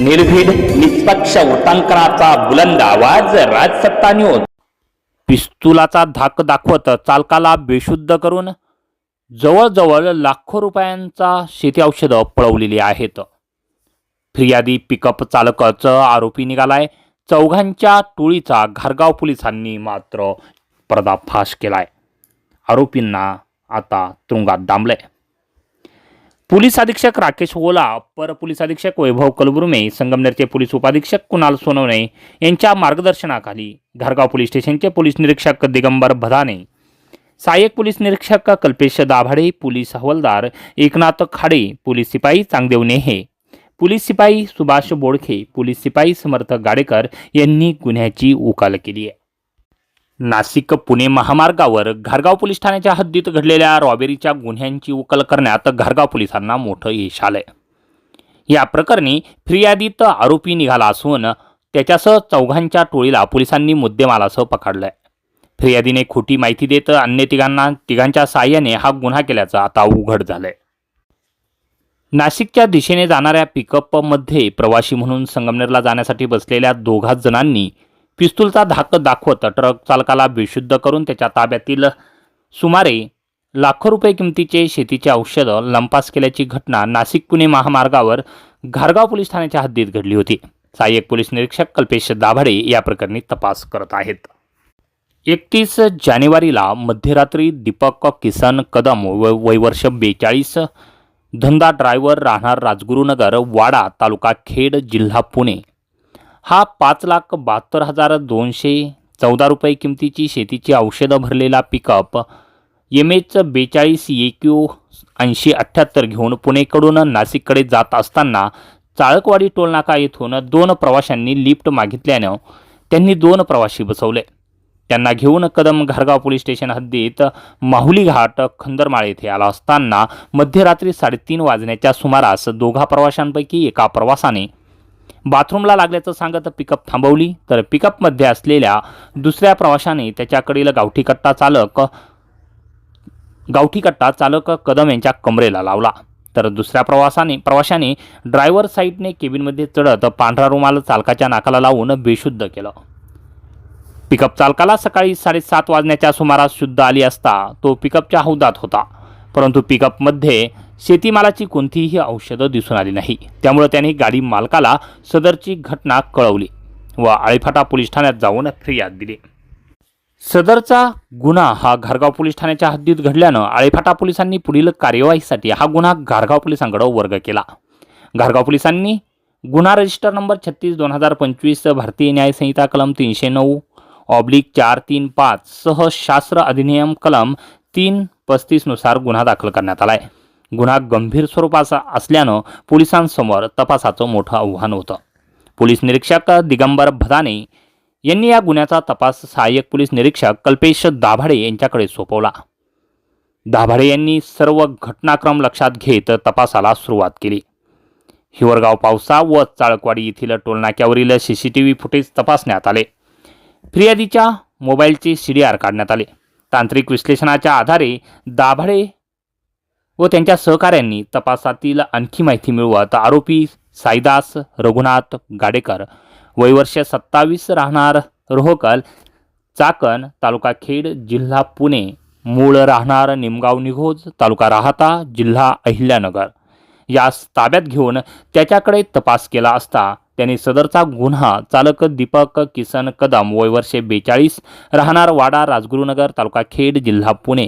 निर्भीड निष्पक्ष वृत्तांकनाचा बुलंद आवाज राजसत्ता न्यूज पिस्तुलाचा धाक दाखवत चालकाला बेशुद्ध करून जवळजवळ लाखो रुपयांचा शेती औषधं पळवलेली आहेत. फिर्यादी पिकअप चालकच आरोपी निघालाय. चौघांच्या टोळीचा घारगाव पोलिसांनी मात्र पर्दाफाश केलाय. आरोपींना आता तुरुंगात डांबलंय. पोलीस अधीक्षक राकेश ओला अप्पर पोलीस अधीक्षक वैभव कलबुर्मे संगमनेरचे पोलीस उपाधीक्षक कुणाल सोनवणे यांच्या मार्गदर्शनाखाली धारगाव पोलीस स्टेशनचे पोलीस निरीक्षक दिगंबर भदाने सहाय्यक पोलीस निरीक्षक कल्पेश दाभाडे पोलीस हवालदार एकनाथ खाडे पोलीस शिपाई चांगदेव नेहे पोलीस सिपाई सुभाष बोडखे पोलीस सिपाई समर्थ गाडेकर यांनी गुन्ह्याची उकाल केली आहे. नाशिक पुणे महामार्गावर घारगाव पोलीस ठाण्याच्या हद्दीत घडलेल्या रॉबेरीच्या गुन्ह्यांची उकल करण्यात घारगाव पोलिसांना मोठं यश आलंय. या प्रकरणी फिर्यादीत आरोपी निघाला असून त्याच्यासह चौघांच्या टोळीला पोलिसांनी मुद्देमालासह पकडलंय. फिर्यादीने खोटी माहिती देत अन्य तिघांना तिघांच्या साह्याने हा गुन्हा केल्याचं आता उघड झालंय. नाशिकच्या दिशेने जाणाऱ्या पिकअपमध्ये प्रवासी म्हणून संगमनेरला जाण्यासाठी बसलेल्या दोघा जणांनी पिस्तूलचा धाक दाखवत ट्रक चालकाला बेशुद्ध करून त्याच्या ताब्यातील सुमारे लाखो रुपये किमतीचे शेतीचे औषधं लंपास केल्याची घटना नाशिक पुणे महामार्गावर घारगाव पोलीस ठाण्याच्या हद्दीत घडली होती. सहाय्यक पोलीस निरीक्षक कल्पेश दाभाडे या प्रकरणी तपास करत आहेत. एकतीस जानेवारीला मध्यरात्री दीपक किसन कदम व वयवर्ष बेचाळीस धंदा ड्रायव्हर राहणार राजगुरुनगर वाडा तालुका खेड जिल्हा पुणे हा पाच लाख बहात्तर हजार दोनशे चौदा रुपये किमतीची शेतीची औषधं भरलेला पिकअप एम एच बेचाळीस ए क्यू ऐंशी अठ्ठ्याहत्तर घेऊन पुणेकडून नाशिककडे जात असताना चाळकवाडी टोलनाका येथून दोन प्रवाशांनी लिफ्ट मागितल्यानं त्यांनी दोन प्रवासी बसवले. त्यांना घेऊन कदम घारगाव पोलीस स्टेशन हद्दीत माहुली घाट खंदरमाळ येथे आला असताना मध्यरात्री साडेतीन वाजण्याच्या सुमारास दोघा प्रवाशांपैकी एका प्रवासाने बाथरूमला लागल्याचं सांगत पिकअप थांबवली. तर पिकअपमध्ये असलेल्या दुसऱ्या प्रवाशाने त्याच्याकडील गावठी कट्टा चालक गावठी कट्टा चालक कदम यांच्या कमरेला लावला. तर दुसऱ्या प्रवासाने प्रवाशाने ड्रायव्हर साईडने केबिनमध्ये चढत पांढरा रुमाल चालकाच्या नाकाला लावून बेशुद्ध केलं. पिकअप चालकाला सकाळी साडेसात वाजण्याच्या सुमारास शुद्ध आली असता तो पिकअपच्या हौदात होता. परंतु पिकअपमध्ये शेतीमालाची कोणतीही औषधं दिसून आली नाही. त्यामुळे त्याने गाडी मालकाला सदरची घटना कळवली व आळीफाटा पोलीस ठाण्यात जाऊन फिर्याद दिली. सदरचा गुन्हा हा घारगाव पोलीस ठाण्याच्या हद्दीत घडल्यानं आळेफाटा पोलिसांनी पुढील कार्यवाहीसाठी हा गुन्हा घारगाव पोलिसांकडे वर्ग केला. घारगाव पोलिसांनी गुन्हा रजिस्टर नंबर छत्तीस दोन हजार पंचवीस भारतीय न्याय संहिता कलम तीनशे नऊ ऑब्लिक चार तीन पाच सह शास्त्र अधिनियम कलम तीन पस्तीसनुसार गुन्हा दाखल करण्यात आलाय. गुन्हा गंभीर स्वरूपाचा असल्यानं पोलिसांसमोर तपासाचं मोठं आव्हान होतं. पोलीस निरीक्षक दिगंबर भदाने यांनी या गुन्ह्याचा तपास सहाय्यक पोलीस निरीक्षक कल्पेश दाभाडे यांच्याकडे सोपवला. दाभाडे यांनी सर्व घटनाक्रम लक्षात घेत तपासाला सुरुवात केली. हिवरगाव पावसा व चाळकवाडी येथील टोलनाक्यावरील C C T V footage तपासण्यात आले. फिर्यादीच्या मोबाईलचे सी डी आर काढण्यात आले. तांत्रिक विश्लेषणाच्या आधारे दाभाडे व त्यांच्या सहकाऱ्यांनी तपासातील आणखी माहिती मिळवत आरोपी साईदास रघुनाथ गाडेकर वयवर्ष सत्तावीस राहणार रोहकल चाकण तालुका खेड जिल्हा पुणे मूळ राहणार निमगाव निघोज तालुका राहता जिल्हा अहिल्यानगर. यास ताब्यात घेऊन त्याच्याकडे तपास केला असता त्यांनी सदरचा गुन्हा चालक दीपक किसन कदम वयवर्षे बेचाळीस राहणार वाडा राजगुरुनगर तालुका खेड जिल्हा पुणे.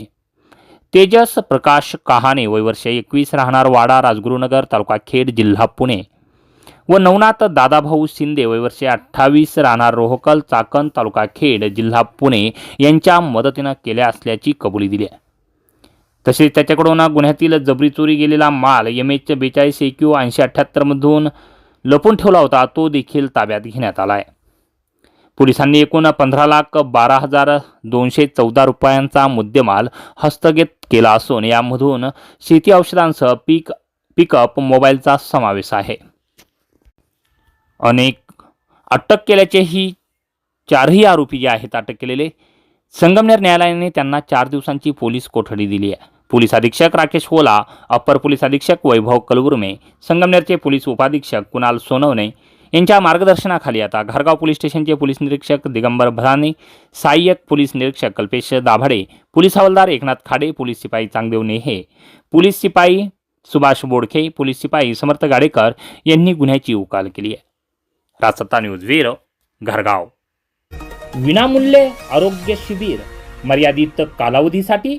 तेजस प्रकाश कहाणे वयवर्षे एकवीस राहणार वाडा राजगुरुनगर तालुका खेड जिल्हा पुणे. व नवनाथ दादाभाऊ शिंदे वयवर्षे अठ्ठावीस राहणार रोहकल चाकण तालुका खेड जिल्हा पुणे यांच्या मदतीनं केल्या असल्याची कबुली दिली आहे. तसेच त्याच्याकडून गुन्ह्यातील जबरी चोरी गेलेला माल एम एच बेचाळीस ए क्यू ऐंशी अठ्ठ्याहत्तरमधून लपून ठेवला होता तो देखील ताब्यात घेण्यात आला आहे पोलिसांनी एकूण पंधरा लाख बारा हजार दोनशे चौदा रुपयांचा मुद्देमाल हस्तगत केला असून यामधून शेती औषधांसह पीक पिकअप मोबाईलचा समावेश आहे. अनेक अटक केल्याचेही चारही आरोपी जे आहेत अटक केलेले संगमनेर न्यायालयाने त्यांना चार दिवसांची पोलीस कोठडी दिली आहे. पोलीस अधीक्षक राकेश होला अप्पर पोलीस अधीक्षक वैभव कलगुर्मे संगमनेरचे पोलीस उपाधीक्षक कुणाल सोनवणे. यांच्या मार्गदर्शनाखाली आता घरगाव पोलीस स्टेशनचे पोलीस निरीक्षक दिगंबर भराने सहाय्यक पोलीस निरीक्षक कल्पेश दाभाडे पोलीस हवालदार एकनाथ खाडे पोलीस शिपाई चांगदेव नेहे पोलीस शिपाई सुभाष बोडखे पोलीस शिपाई समर्थ गाडेकर यांनी गुन्ह्याची उकाल केली आहे. राजसत्ता न्यूज वीर घरगाव. विनामूल्य आरोग्य शिबिर मर्यादित कालावधीसाठी